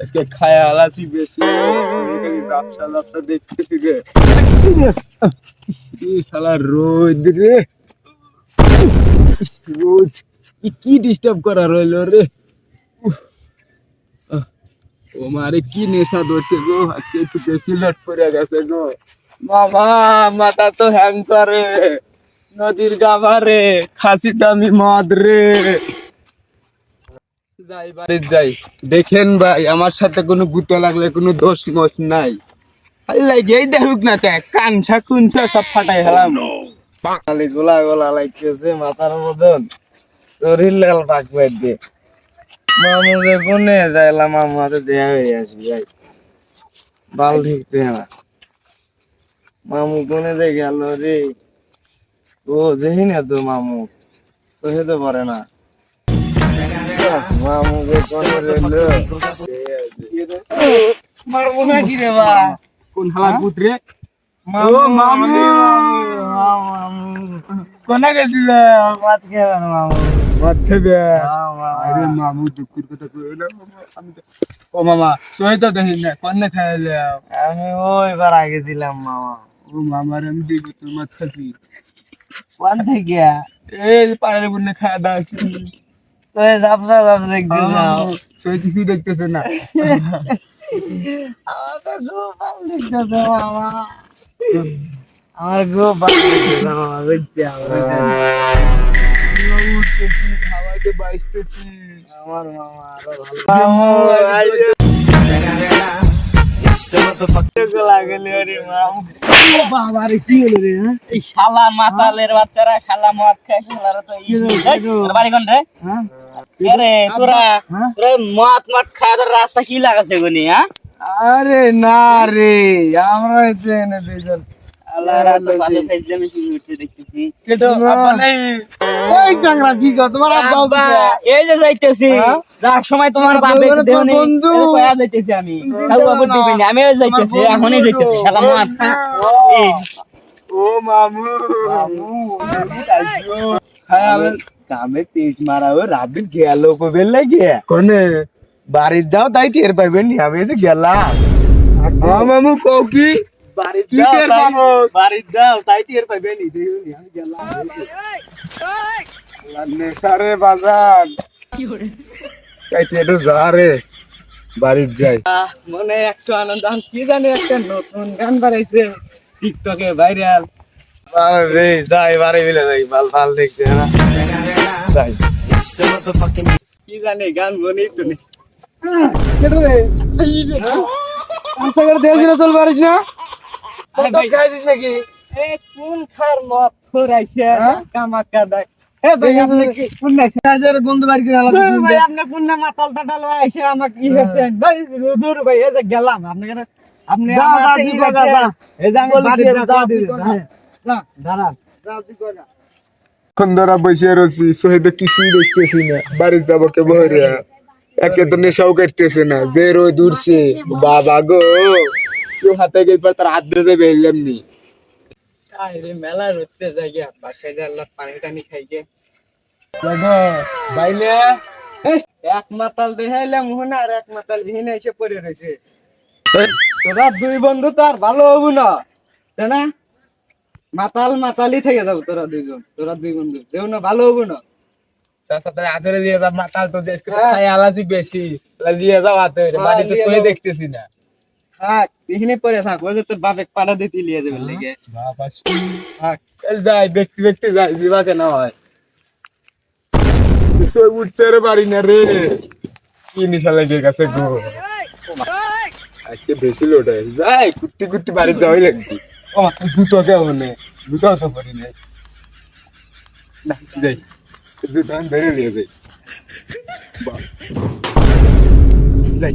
আজকে খায়া আলাসি বেশি। খালি জাপসা জাপসা রোদ রে। কি ডিস্টার্ব করা রইল রে। ও মারে কি নেশা ধরছে গো। আজকে একটু বেশি লট পড়ে গেছে গো। মামা, মাথা তো হ্যাং করে। নদীর গাভারে খাসি দামি মদ রে। যাই বাড়ি যাই। দেখেন ভাই আমার সাথে কোনো গুতো লাগলে কোনো দোষ মোষ নাই। আল্লাহ যেই দেখুক না তে কানসা কুনসা সব ফাটাই হেলাম খালি গোলা গোলা লাগতেছে মাথার মতন। শরীর লাল পাক পাই মামু যে কোনে যাইলাম মামু হাতে দেয়া হয়ে আসি ভাই। বাল ঠিক না। মামু কোনে দে গেল রে। ও দেখি না তো মামু। সহে তো পারে না। মারবো না কি রে কোন হালা আমি ও মামা সহে তো দেখি না কোনে খাইলে আমি ওই বার আগে ছিলাম মামা ও মামার আমি দেখি তোর মাত খাবি কোন থেকে এই পাড়ার বুনে খাওয়া দাওয়া দেখতে যাও। সই দেখতেছে না। আমার তো খুব ভালো দেখতেছে মামা আমার খুব ভালো দেখতেছে মামা বুঝছে হাওয়াতে বাইসতেছি আমার মামা আরও ভালো। এই শালা মাতালের বাচ্চারা খালা মদ খায় শালারা তো বাড়ি কোন রে কে রে তোরা তোরা মদ মদ খায় রাস্তা কি লাগাছে গুনি হ্যাঁ? আরে না রে আমরা তো দুজন হ্যাঁ? আমি করো কামে তেজ মারাও রাতে গেল কবে লাগে? কোনে? বাড়ির যাও তাই টের পাইবেন নি আমি যে গেলাম। হ্যাঁ মামু কও কি? যাও, তাই- পাবো? যাও তাই টের পাইবে নি দেখুন আমি গেলাম নেশারে বাজার কাইতে যা রে বাড়ির যাই। মনে একটু আনন্দ আমি কি জানি একটা নতুন গান বানাইছে টিকটকে ভাইরাল। রে যাই বাড়ি মিলে যাই ভালো ভালো দেখছে না যাই কি জানি গান তুমি চল পারিস না খাইছিস নাকি কোন খার মত ফুরাইছে হ্যাঁ? কামাকা দেখ গেলাম আপনি কেন আপনি যা, দাঁড়ান খন্দরা বসে রয়েছি শহীদে কিছুই দেখতেছি না বাড়ি যাব কে ভরে একে তো নেশাও কাটতেছে না যে রোদ উঠছে বাবা গো। কেউ হাতে গেল পর তার হাত ধরে এমনি আরে মেলা রুতে যাই গিয়া বাসায় যা আল্লাহ পানি টানি খাই গে। বাইলে? এক মাতাল দেখাইলাম মনে আর এক মাতাল ভিনে এসে পড়ে রয়েছে তোরা দুই বন্ধু তো আর ভালো হব না। তাই না? মাতাল মাতালি থেকে যাব তোরা দুইজন তোরা দুই বন্ধু। দেও না ভালো হব না। তার সাথে হাতে দিয়ে যা মাতাল তো দেশ হ্যাঁ। খাই আলাদি বেশি। দিয়ে যাও হাতে হ্যাঁ, বাড়িতে শুয়ে দেখতেছি না। থাক এখানে পরে থাক ওই যে তোর বাপে পাড়া দিতে লিয়ে যাবে লেগে। থাক। যাই ব্যক্তি ব্যক্তি যাই জীবা কেন হয়। সে উঠতে রে পারি না রে। কি নিশা লেগে গেছে গো। আজকে বেশি লোট হয় যাই কুত্তি কুত্তি বাড়ি যাওয়াই লাগবে। মা জুতো কে নেই জুতো সফরি নেই যাই জুতো ধরে নিয়ে যাই।